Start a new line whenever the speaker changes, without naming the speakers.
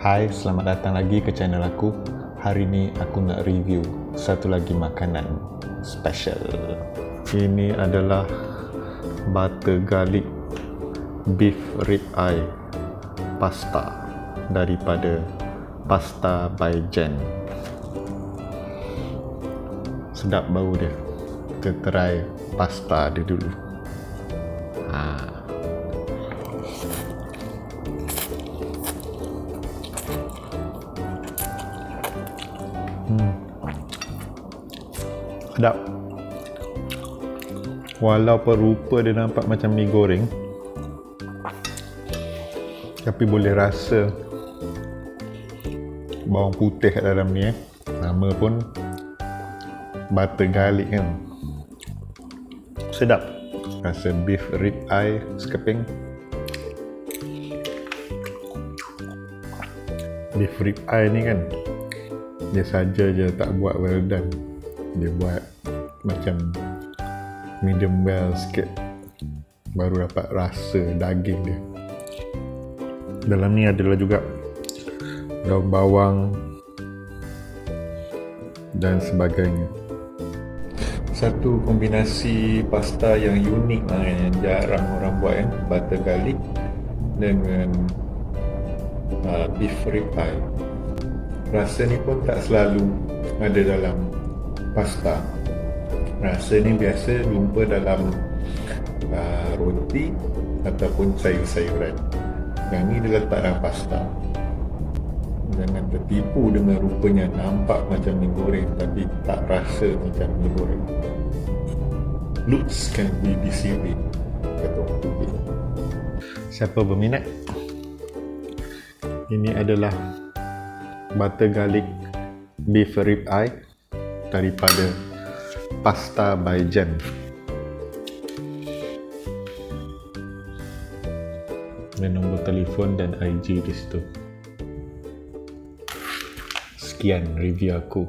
Hai, selamat datang lagi ke channel aku. Hari ni aku nak review satu lagi makanan special. Ini adalah butter garlic beef rib eye pasta daripada Pasta by Jen. Sedap bau dia. Kita try pasta dia dulu. Ha. Hmm. Sedap. Walaupun rupa dia nampak macam mi goreng, tapi boleh rasa bawang putih kat dalam ni eh. Nama pun butter garlic kan. Sedap. Rasa beef rib eye sekeping. Beef rib eye ni kan dia saja je tak buat well done. Dia buat macam medium well sikit. Baru dapat rasa daging dia. Dalam ni adalah juga daun bawang dan sebagainya. Satu kombinasi pasta yang unik lah yang jarang orang buat kan butter garlic dengan uh, beef rib pie rasa ni pun tak selalu ada dalam pasta. Rasa ni biasa jumpa dalam uh, roti ataupun sayur-sayuran. Yang ni dia letak dalam pasta. Jangan tertipu dengan rupanya nampak macam mi goreng tapi tak rasa macam mi goreng. Looks can be deceiving kata orang siapa berminat? Ini adalah butter garlic beef rib eye daripada pasta by Jen dan nombor telefon dan IG di situ. Sekian review aku.